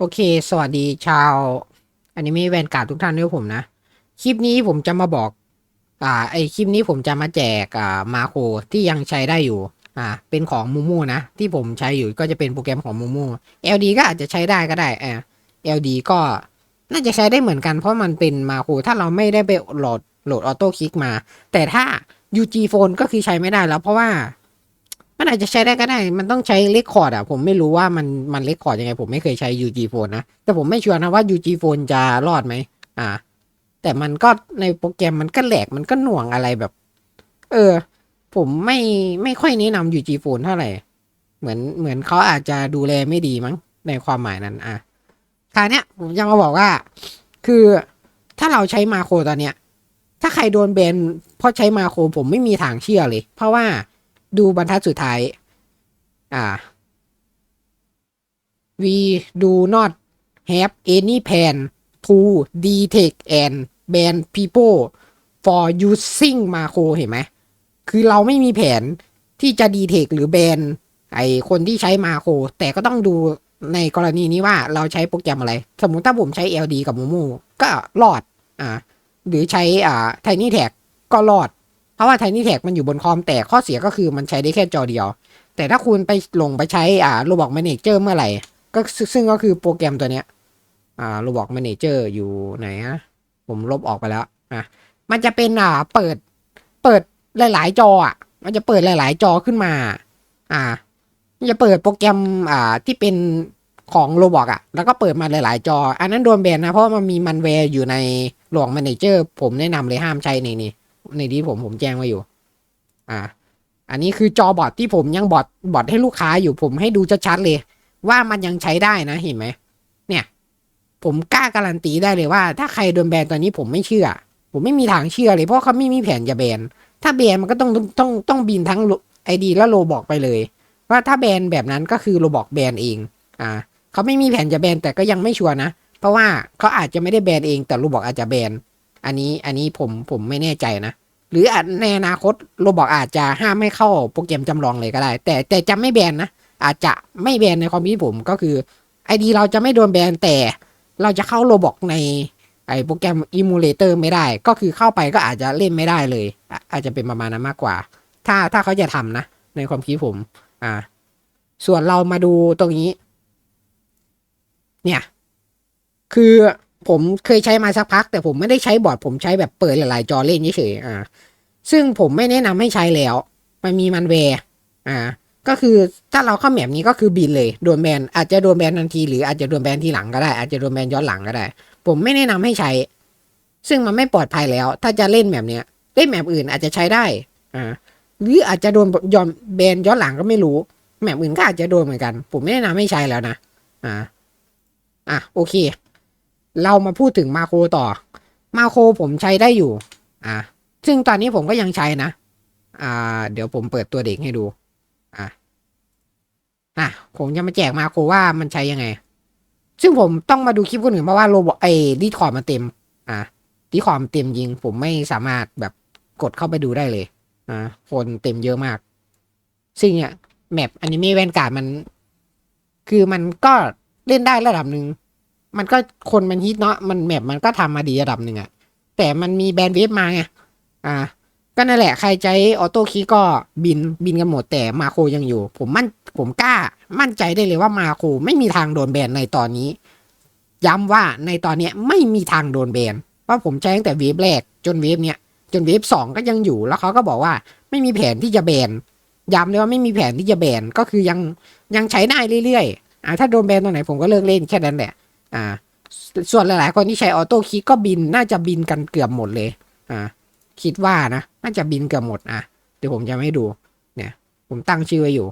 โอเค สวัสดีชาวอนิเมะแวนการ์ดทุกท่านด้วยผมนะ คลิปนี้ผมจะมาบอก อ่า ไอคลิปนี้ผมจะมาแจก อ่า มาโคที่ยังใช้ได้อยู่ อ่า เป็นของมูมูนะ ที่ผมใช้อยู่ก็จะเป็นโปรแกรมของมูมู LD ก็อาจจะใช้ได้ก็ได้อ่า LD ก็น่าจะใช้ได้เหมือนกันเพราะมันเป็นมาโคถ้าเราไม่ได้ไปโหลดโหลดออโต้คลิกมา แต่ถ้า UG Phone ก็คือใช้ไม่ได้แล้วเพราะว่า มันอาจจะใช้ได้ก็ได้ มันต้องใช้เลคคอร์ดอะ ผมไม่รู้ว่ามันมันเลคคอร์ดยังไง ผมไม่เคยใช้ UG Phone นะ แต่ผมไม่ชัวร์นะว่า UG Phone จะรอดไหม อ่า แต่มันก็ในโปรแกรมมันก็แหลก มันก็หน่วงอะไรแบบ เออ ผมไม่ไม่ค่อยแนะนำ UG Phone เท่าไหร่ เหมือนเหมือนเขาอาจจะดูแลไม่ดีมั้ง ในความหมายนั้น อะคราวเนี้ยผมจะมาบอกว่า คือถ้าเราใช้มาโครตอนเนี้ย ถ้าใครโดนแบนเพราะใช้มาโครผมไม่มีทางเชื่อเลย เพราะว่า ดูบรรทัดสุดท้าย อ่า we do not have any plan to detect and ban people for using macro เห็นไหม คือเราไม่มีแผนที่จะ detect หรือ ban ไอคนที่ใช้มาโครแต่ก็ต้องดูในกรณีนี้ว่าเราใช้โปรแกรมอะไร สมมุติถ้าผมใช้ LD กับ Momo ก็รอด อ่า หรือใช้อ่า Tiny Tag ก็รอด เพราะว่า Tiny Tag มันอยู่บนคอมแต่ข้อเสียก็คือมันใช้ได้แค่จอเดียว แต่ถ้าคุณไปลงไปใช้อ่า Roblox Manager เมื่อไหร่ ก็ซึ่งก็คือโปรแกรมตัวเนี้ยอ่า Roblox Manager อยู่ไหนฮะผมลบออกไปแล้วอะมันจะเป็นอ่าเปิดเปิดหลาย ๆ จออะมันจะเปิดหลาย ๆ จอขึ้นมา อ่ามันจะเปิดโปรแกรมอ่าที่เป็นของโรบอกอะ แล้วก็เปิดมาหลาย ๆ จอ อันนั้นโดนแบนนะ เพราะมันมีมันแวร์อยู่ในหลวง Manager ผมแนะนำเลยห้ามใช้ในนี่ ในที่ผมผมแจ้งไว้อยู่ อ่า อันนี้คือจอบอทที่ผมยังบอทบอทให้ลูกค้าอยู่ผมให้ดูชัดๆเลย ว่ามันยังใช้ได้นะเห็นไหมเนี่ย ผมกล้าการันตีได้เลยว่า ถ้าใครโดนแบนตอนนี้ผมไม่เชื่อ ผมไม่มีทางเชื่อเลยเพราะเขาไม่มีแผนจะแบนถ้าแบนมันก็ต้องต้องต้องต้องบินทั้งไอดีและโลบอกไปเลย ว่าถ้าแบนแบบนั้นก็คือโลบอกแบนเอง อ่าเขาไม่มีแผนจะแบนแต่ก็ยังไม่ชัวร์นะเพราะว่าเขาอาจจะไม่ได้แบนเองแต่โลบอกอาจจะแบนอันนี้อันนี้ผมผมไม่แน่ใจนะ หรืออาจในอนาคตโรบอกอาจจะห้ามไม่เข้าโปรแกรมจำลองเลยก็ได้ แต่แต่จะไม่แบนนะอาจจะไม่แบนในความคิดผมก็คือไอดีเราจะไม่โดนแบนแต่เราจะเข้าโรบอกในไอโปรแกรมอิมูเลเตอร์ไม่ได้ ก็คือเข้าไปก็อาจจะเล่นไม่ได้เลยออาจจะเป็นประมาณนั้นมากกว่า ถ้าถ้าเขาจะทำนะ ในความคิดผม อ่า ส่วนเรามาดูตรงนี้ เนี่ย คือ ผมเคยใช้มาสักพัก แต่ผมไม่ได้ใช้บอร์ดผมใช้แบบเปิดหลายๆจอเล่นเฉยๆอ่า ซึ่งผมไม่แนะนำให้ใช้แล้ว มันมีมันแวร์อ่า ก็คือถ้าเราเข้าแมปนี้ก็คือบินเลยโดนแบนอาจจะโดนแบนทันทีหรืออาจจะโดนแบนทีหลังก็ได้ อาจจะโดนแบนย้อนหลังก็ได้ ผมไม่แนะนำให้ใช้ ซึ่งมันไม่ปลอดภัยแล้ว ถ้าจะเล่นแบบเนี้ยเล่นแมปอื่นอาจจะใช้ได้อ่าหรืออาจจะโดนย้อนแบนย้อนหลังก็ไม่รู้แมปอื่นก็อาจจะโดนเหมือนกัน ผมไม่แนะนำให้ใช้แล้วนะอ่าอะโอเค เรามาพูดถึงมาโครต่อ มาโครผมใช้ได้อยู่ อ่าซึ่งตอนนี้ผมก็ยังใช้นะ อ่า เดี๋ยวผมเปิดตัวเด็กให้ดู อะอะผมจะมาแจกมาโครว่ามันใช้ยังไง ซึ่งผมต้องมาดูคลิปคนอื่นเพราะว่าโรบอไอ้ดีคอร์มันเต็ม อะดีคอร์มันเต็มยิง ผมไม่สามารถแบบกดเข้าไปดูได้เลย อ่าคนเต็มเยอะมาก ซึ่งเนี่ยแมปอนิเมะแวนการ์ดมัน คือมันก็เล่นได้ระดับหนึ่ง มันก็คนมันฮิตเนาะมันแมปมันก็ทำมาดีระดับหนึ่งอะแต่มันมีแบนด์เวฟมาไงอ่า ก็นั่นแหละใครใช้ออโต้คีก็บินบินกันหมดแต่มาโคยังอยู่ ผมมั่นผมกล้ามั่นใจได้เลยว่ามาโคไม่มีทางโดนแบนในตอนนี้ ย้ำว่าในตอนเนี้ยไม่มีทางโดนแบนเพราะผมใช้ตั้งแต่เวฟแรกจนเวฟเนี้ยจนเวฟสองก็ยังอยู่แล้วเขาก็บอกว่าไม่มีแผนที่จะแบนย้ำเลยว่าไม่มีแผนที่จะแบนก็คือยังยังใช้ได้เรื่อยๆอ่าถ้าโดนแบนตรงไหนผมก็เลิกเล่นแค่นั้นแหละ อ่า ส่วนหลายๆ คนที่ใช้ออโต้คลิกก็บินน่าจะบินกันเกือบหมดเลย อ่า คิดว่านะน่าจะบินเกือบหมดอะเดี๋ยวผมจะไม่ดู เนี่ย ผมตั้งชื่อไว้อยู่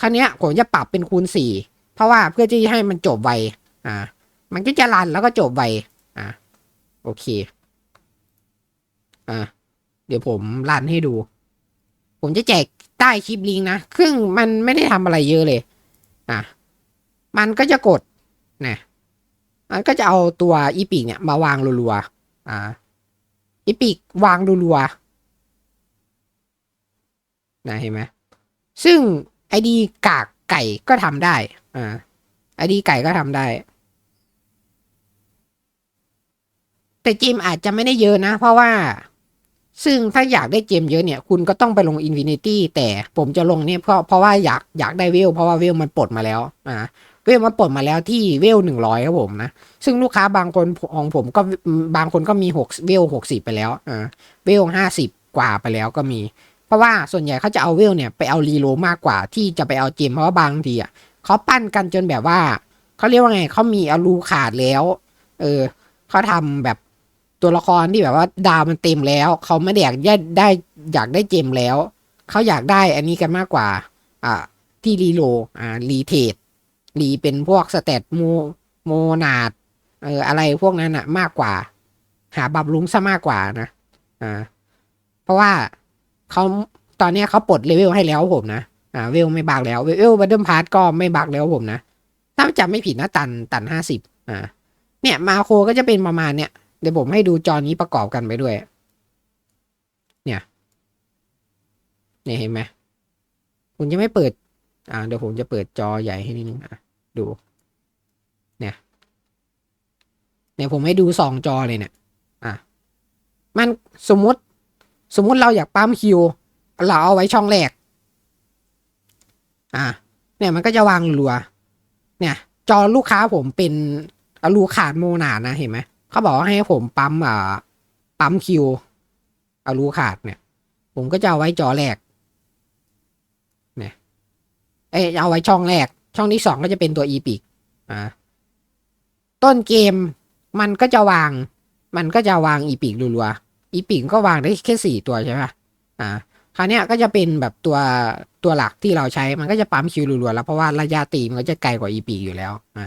ครั้งนี้ยผมจะปรับเป็นคูณสี่เพราะว่าเพื่อที่ให้มันจบไวอ่า มันก็จะรันแล้วก็จบไวอ่าโอเค อ่าเดี๋ยวผมรันให้ดู ผมจะแจกใต้คลิปลิงก์นะซึ่งมันไม่ได้ทำอะไรเยอะเลย อะ มันก็จะกดนะ มันก็จะเอาตัวอีปีกเนี่ยมาวางรัวๆอ่าอีปีกวางรัวๆนะเห็นไหมซึ่งไอดีกากไก่ก็ทำได้อ่าไอดีไก่ก็ทำได้ แต่เกมอาจจะไม่ได้เยอะนะ เพราะว่าซึ่งถ้าอยากได้เกมเยอะเนี่ย คุณก็ต้องไปลงอิ Infinity แต่ผมจะลงเนี่ยเพราะเพราะว่าอยากอยากได้เวลเพราะว่าเวลมันปลดมาแล้วอ่า เวลมันปลดมาแล้วที่เวลหนึ่งร้อยครับผมนะ ซึ่งลูกค้าบางคนของผมก็บางคนก็มีหกเวลหกสิบไปแล้วอ่าเวลห้าสิบกว่าไปแล้วก็มี เพราะว่าส่วนใหญ่เขาจะเอาเวลเนี่ยไปเอารีโลมากกว่าที่จะไปเอาเจมเพราะว่าบางทีอะเขาปั้นกันจนแบบว่าเขาเรียกว่าไงเขามีอารูขาดแล้ว เออเขาทำแบบตัวละครที่แบบว่าดาวมันเต็มแล้วเขาไม่ได้อยากได้ได้อยากได้เจมแล้วเขาอยากได้อันนี้กันมากกว่า อ่าที่รีโลอ่ารีเทด รีเป็นพวกสเตตโมโมนาดเอออะไรพวกนั้นอะมากกว่า หาบับลุงซะมากกว่านะอ่า เพราะว่าเขาตอนนี้เขาปลดเลเวลให้แล้วผมนะอ่าเวลไม่บักแล้วเวลบัตเดิลพาร์ตก็ไม่บักแล้วผมนะถ้าจำไม่ผิดนะตันตันห้าสิบอ่า เนี่ยมาโครก็จะเป็นประมาณเนี้ยเดี๋ยวผมให้ดูจอนี้ประกอบกันไปด้วย เนี่ย เนี่ยเห็นไหมผมจะไม่เปิด อ่าเดี๋ยวผมจะเปิดจอใหญ่ให้นิดนึงอะดู เนี่ยเนี่ยผมให้ดูสองจอเลยเนี่ยอะมันสมมติสมมุติเราอยากปั๊มคิวเราเอาไว้ช่องแรก อะเนี่ยมันก็จะวางรัว เนี่ย จอลูกค้าผมเป็นอารูขาดโมนาดนะเห็นไหมเขาบอกว่าให้ผมปั๊มอ่าปั๊มคิวเอารูขาดเนี่ย ผมก็จะเอาไว้จอแรก เอ้ยเอาไว้ช่องแรก ช่องที่สองก็จะเป็นตัวอีพิกอ่าต้นเกมมันก็จะวาง มันก็จะวางอีพิกรัวๆอีพิกก็วางได้แค่สี่ตัวใช่ปะอ่าคราวเนี้ยก็จะเป็นแบบตัวตัวหลักที่เราใช้มันก็จะปั๊มคิวรัวๆแล้วเพราะว่าระยะตีมันก็จะไกลกว่าอีพิกอยู่แล้วอ่า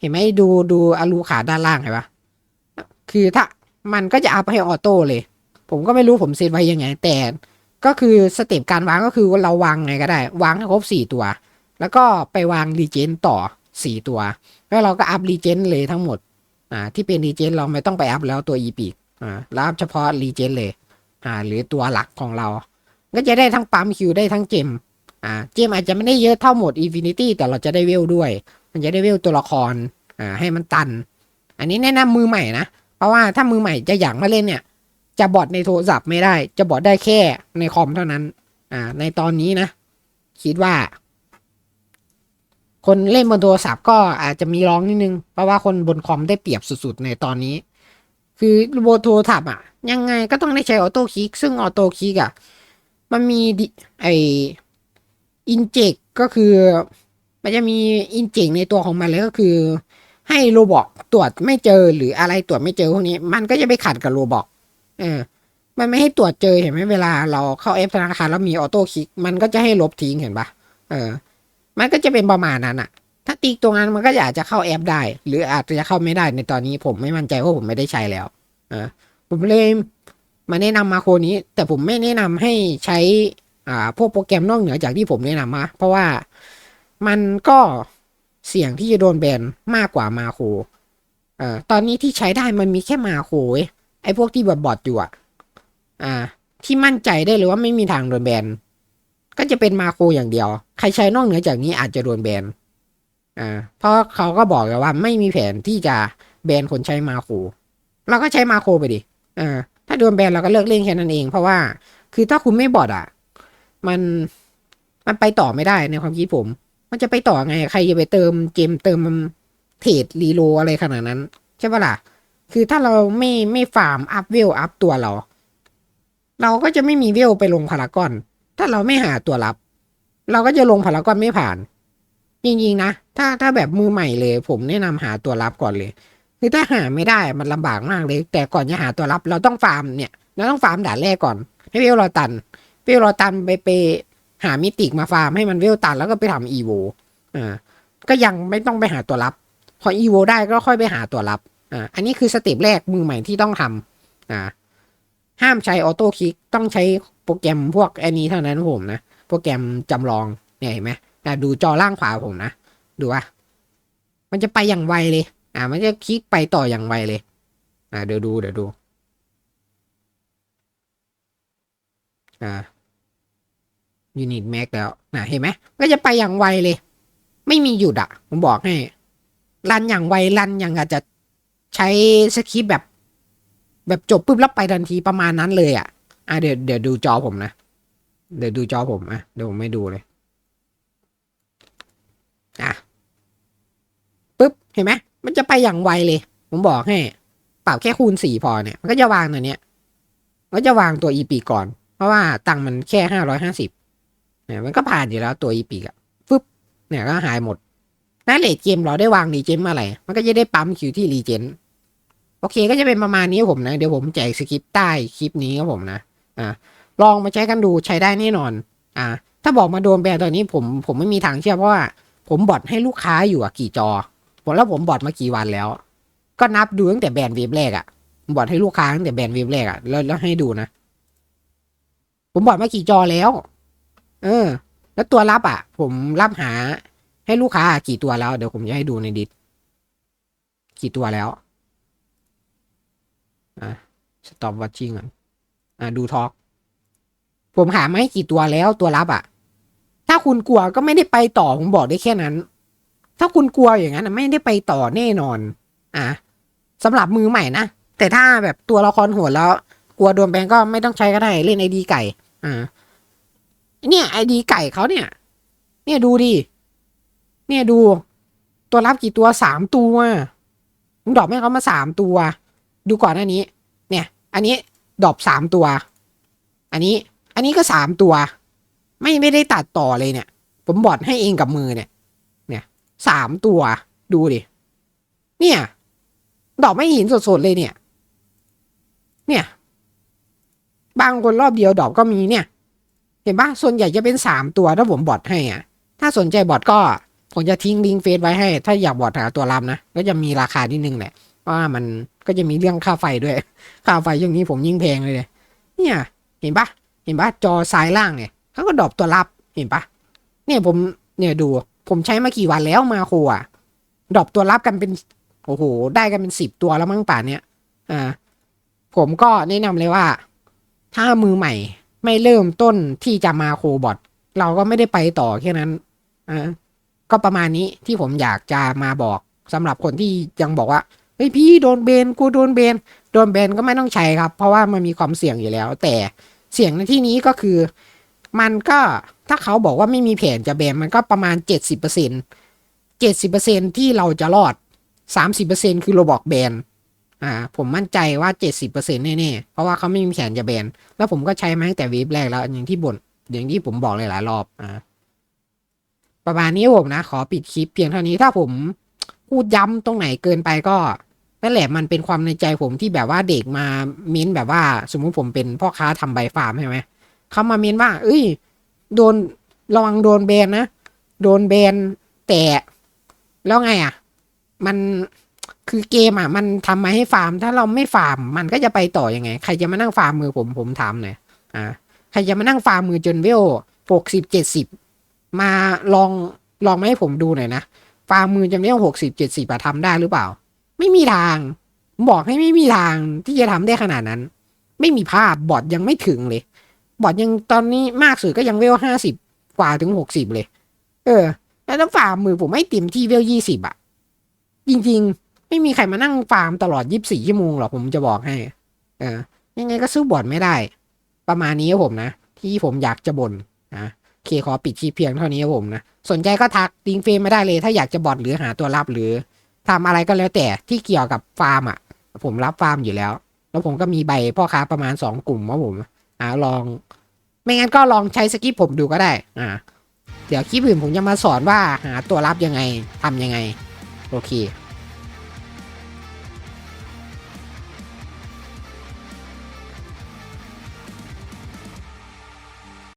เห็นไหมดูดูอารูขาด้านล่างเห็นปะคือถ้ามันก็จะอัพให้ออโต้เลย ผมก็ไม่รู้ผมเซตไว้ยังไง แต่ ก็คือสเต็ปการวางก็คือเราวางไงก็ได้ วางให้ครบสี่ตัว แล้วก็ไปวางรีเจนต่อสี่ตัว แล้วเราก็อัพรีเจนเลยทั้งหมดอ่าที่เป็นรีเจนเราไม่ต้องไปอัพแล้วตัวอีปีกอ่าแล้วอัพเฉพาะรีเจนเลยอ่าหรือตัวหลักของเรา ก็จะได้ทั้งปั๊มคิวได้ทั้งเจมอ่าเจมอาจจะไม่ได้เยอะเท่าหมดอินฟินิตี้แต่เราจะได้เวลด้วย มันจะได้เวลตัวละครอ่าให้มันตัน อันนี้แนะนำมือใหม่นะ เพราะว่าถ้ามือใหม่จะอยากมาเล่นเนี่ย จะบอทในโทรศัพท์ไม่ได้ จะบอทได้แค่ในคอมเท่านั้น อ่า ในตอนนี้นะ คิดว่า คนเล่นบนโทรศัพท์ก็อาจจะมีร้องนิดนึง เพราะว่าคนบนคอมได้เปรียบสุดๆในตอนนี้ คือบนโทรศัพท์อะ ยังไงก็ต้องได้ใช้ออโต้คลิก ซึ่งออโต้คลิกอะ มันมีไออินเจกก็คือ มันจะมีอินเจกในตัวของมันเลยก็คือ ให้โรบอกตรวจไม่เจอหรืออะไรตรวจไม่เจอพวกนี้ มันก็จะไปขัดกับโรบอก เออ มันไม่ให้ตรวจเจอเห็นไหมเวลาเราเข้าแอปธนาคารแล้วมีออโต้คลิก มันก็จะให้ลบทิ้งเห็นปะเออ มันก็จะเป็นประมาณนั้นอะถ้าติ๊กตรงนั้นมันก็อาจจะเข้าแอปได้ หรืออาจจะเข้าไม่ได้ในตอนนี้ผมไม่มั่นใจเพราะผมไม่ได้ใช้แล้ว เออ ผมเลยมาแนะนำมาโคนี้ แต่ผมไม่แนะนำให้ใช้ อ่า พวกโปรแกรมนอกเหนือจากที่ผมแนะนำมาเพราะว่ามันก็เสี่ยงที่จะโดนแบนมากกว่ามาโคเอ่อตอนนี้ที่ใช้ได้มันมีแค่มาโคเว้ย อ้พวกที่บอดบอดอยู่อะอ่า ที่มั่นใจได้เลยว่าไม่มีทางโดนแบน ก็จะเป็นมาโคอย่างเดียว ใครใช้นอกเหนือจากนี้อาจจะโดนแบน อ่า เพราะเขาก็บอกแล้วว่าไม่มีแผนที่จะแบนคนใช้มาโค เราก็ใช้มาโคไปดิ อ่า ถ้าโดนแบนเราก็เลิกเล่นแค่นั้นเอง เพราะว่า คือถ้าคุณไม่บอดอะ มัน มันไปต่อไม่ได้ในความคิดผม มันจะไปต่อไง ใครจะไปเติมเกมเติมเทรดรีโลอะไรขนาดนั้น ใช่ปะล่ะ คือถ้าเราไม่ไม่ฟาร์มอัพเวลอัพตัวเรา เราก็จะไม่มีเวลไปลงพารากอน ถ้าเราไม่หาตัวรับ เราก็จะลงพารากอนไม่ผ่าน จริงๆนะ ถ้าถ้าแบบมือใหม่เลย ผมแนะนำหาตัวรับก่อนเลยคือถ้าหาไม่ได้มันลำบากมากเลย แต่ก่อนจะหาตัวรับเราต้องฟาร์มเนี่ยเราต้องฟาร์มด่านแรกก่อน ให้เวลเราตันเวลเราตันไปไปหามิติกมาฟาร์มให้มันเวลตันแล้วก็ไปทำอีโวอ่าก็ยังไม่ต้องไปหาตัวรับ พออีโวได้ก็ค่อยไปหาตัวรับ อ่าอันนี้คือสเต็ปแรกมือใหม่ที่ต้องทำอ่าห้ามใช้ออโต้คลิกต้องใช้โปรแกรมพวกอันนี้เท่านั้นผมนะ โปรแกรมจำลองเนี่ยเห็นไหมอ่าดูจอล่างขวาผมนะ ดูว่ามันจะไปอย่างไวเลย อ่า มันจะคลิกไปต่ออย่างไวเลย อ่า เดี๋ยวดู เดี๋ยวดู อ่ายูนิตแม็กแล้วนะเห็นไหมก็จะไปอย่างไวเลย ไม่มีหยุดอะ ผมบอกให้ รันอย่างไว รันอย่างอาจจะ ใช้สคริปต์แบบ แบบจบปุ๊บแล้วไปทันทีประมาณนั้นเลยอะ อะเดี๋ยวเดี๋ยวดูจอผมนะ เดี๋ยวดูจอผมอะเดี๋ยวผมไม่ดูเลย อะปุ๊บเห็นไหมมันจะไปอย่างไวเลย ผมบอกให้ปรับแค่คูณสี่พอเนี่ยมันก็จะวางตัวเนี้ยมันก็จะวางตัวอีปีก่อน เพราะว่าตังค์มันแค่ห้าร้อยห้าสิบเนี่ยมันก็ผ่านอยู่แล้วตัวอีปีอะปุ๊บเนี่ยก็หายหมด นั่นเลทเกมเราได้วางรีเจนมื่อไร มันก็จะได้ปั๊มคิวที่รีเจนโอเคก็จะเป็นประมาณนี้ผมนะ เดี๋ยวผมแจกสคริปต์ใต้คลิปนี้ครับผมนะ อ่า ลองมาใช้กันดูใช้ได้แน่นอน อ่า ถ้าบอกมาโดนแบนตอนนี้ผมผมไม่มีทางเชื่อเพราะว่า ผมบอทให้ลูกค้าอยู่อะกี่จอ ผมแล้วผมบอทมากี่วันแล้ว ก็นับดูตั้งแต่แบนเวฟแรกอะผมบอทให้ลูกค้าตั้งแต่แบนเวฟแรกอะแล้วแล้วให้ดูนะ ผมบอทมากี่จอแล้ว เออ แล้วตัวรับอะผมรับหา ให้ลูกค้ากี่ตัวแล้ว เดี๋ยวผมจะให้ดูในดิสกี่ตัวแล้ว อะ stop watching ก่อนอะดูทอ l k ผมหามาให้กี่ตัวแล้วตัวรับอะถ้าคุณกลัวก็ไม่ได้ไปต่อผมบอกได้แค่นั้น ถ้าคุณกลัวอย่างนั้นไม่ได้ไปต่อแน่นอน อะสำหรับมือใหม่นะ แต่ถ้าแบบตัวละครโหดแล้ว กลัวโดนแบนก็ไม่ต้องใช้ก็ได้เล่นไอดีไก่ อ่า เนี่ยไอดีไก่เขาเนี่ย เนี่ยดูดิ เนี่ยดู ตัวรับกี่ตัวสามตัวผมดรอปให้เขามาสามตัว ดูก่อนหน้านี้ เนี่ย อันนี้ดรอปสามตัว อันนี้ อันนี้ก็สามตัว ไม่ไม่ได้ตัดต่อเลยเนี่ย ผมบอดให้เองกับมือเนี่ย เนี่ยสามตัวดูดิ เนี่ย ดอกไม่หินสดๆเลยเนี่ย เนี่ย บางคนรอบเดียวดอกก็มีเนี่ย เห็นปะส่วนใหญ่จะเป็นสามตัวถ้าผมบอดให้อะ ถ้าสนใจบอดก็ ผมจะทิ้งลิงก์เฟซไว้ให้ ถ้าอยากบอดหาตัวรับนะ ก็จะมีราคานิดนึงแหละเพราะว่ามันก็จะมีเรื่องค่าไฟด้วย ค่าไฟอย่างนี้ผมยิ่งแพงเลยเนี่ยเนี่ยเห็นปะเห็นปะจอซ้ายล่างเนี่ยเขาก็ดรอปตัวรับเห็นปะเนี่ยผมเนี่ยดู ผมใช้มากี่วันแล้วมาโคอะดรอปตัวรับกันเป็นโอ้โห ได้กันเป็นสิบตัวแล้วมั้งป่านเนี้ยอ่าผมก็แนะนำเลยว่า ถ้ามือใหม่ไม่เริ่มต้นที่จะมาโคบอทเราก็ไม่ได้ไปต่อแค่นั้นอ่า ก็ประมาณนี้ที่ผมอยากจะมาบอกสำหรับคนที่ยังบอกว่าเฮ้ยพี่โดนเบนกูโดนเบนโดนแบนก็ไม่ต้องใช้ครับ เพราะว่ามันมีความเสี่ยงอยู่แล้ว แต่เสี่ยงในที่นี้ก็คือ มันก็ถ้าเขาบอกว่าไม่มีแผนจะแบนมันก็ประมาณเจ็ดสิบเปอร์เซ็นเจ็ดสิบเปอร์เซ็นที่เราจะรอดสามสิบเปอร์เซ็นคือเราบอกแบนอ่าผมมั่นใจว่าเจ็ดสิบเปอร์เซ็นแน่ๆเพราะว่าเขาไม่มีแผนจะแบนแล้วผมก็ใช้มาตั้งแต่วีฟแรกแล้วอย่างที่บ่นอย่างที่ผมบอกหลายๆรอบอ่า ประมาณนี้ผมนะ ขอปิดคลิปเพียงเท่านี้ถ้าผมพูดย้ำตรงไหนเกินไปก็นั่นแหละมันเป็นความในใจผมที่แบบว่าเด็กมาเม้นแบบว่า สมมุติผมเป็นพ่อค้าทำใบฟาร์มใช่ไหมเขามาเม้นว่า เอ้ย โดนระวังโดนแบนนะ โดนแบนแต่แล้วไงอะ มันคือเกมอะ มันทำมาให้ฟาร์ม ถ้าเราไม่ฟาร์ม มันก็จะไปต่ออยังไง ใครจะมานั่งฟาร์มมือผมผมถามหน่อยอ่าใครจะมานั่งฟาร์มมือจนเวลหกสิบเจ็ดสิบ มาลองลองมาให้ผมดูหน่อยนะฟาร์มมือจนเวลหกสิบเจ็ดสิบอะทำได้หรือเปล่า ไม่มีทาง บอกให้ไม่มีทางที่จะทำได้ขนาดนั้น ไม่มีภาพบอทยังไม่ถึงเลย บอทยังตอนนี้มากสุดก็ยังเวลห้าสิบกว่าถึงหกสิบเลย เออ แล้วฟาร์มมือผมไม่เต็มที่เวลยี่สิบอะจริง ๆ ไม่มีใครมานั่งฟาร์มตลอดยี่บสี่ชั่วโมงหรอกผมจะบอกให้ เออ ยังไงก็สู้บอทไม่ได้ ประมาณนี้ครับผมนะ ที่ผมอยากจะบ่น เคขอปิดคลิปเพียงเท่านี้ครับผมนะ สนใจก็ทักดิงเฟรมไม่ได้เลยถ้าอยากจะบอทหรือหาตัวรับหรือทำอะไรก็แล้วแต่ที่เกี่ยวกับฟาร์มอะ ผมรับฟาร์มอยู่แล้ว แล้วผมก็มีใบพ่อค้าประมาณสองกลุ่มว่าผมอ่าลอง ไม่งั้นก็ลองใช้สกิปผมดูก็ได้ อ่า เดี๋ยวคลิปอื่นผมจะมาสอนว่าหาตัวรับยังไงทำยังไง โอเค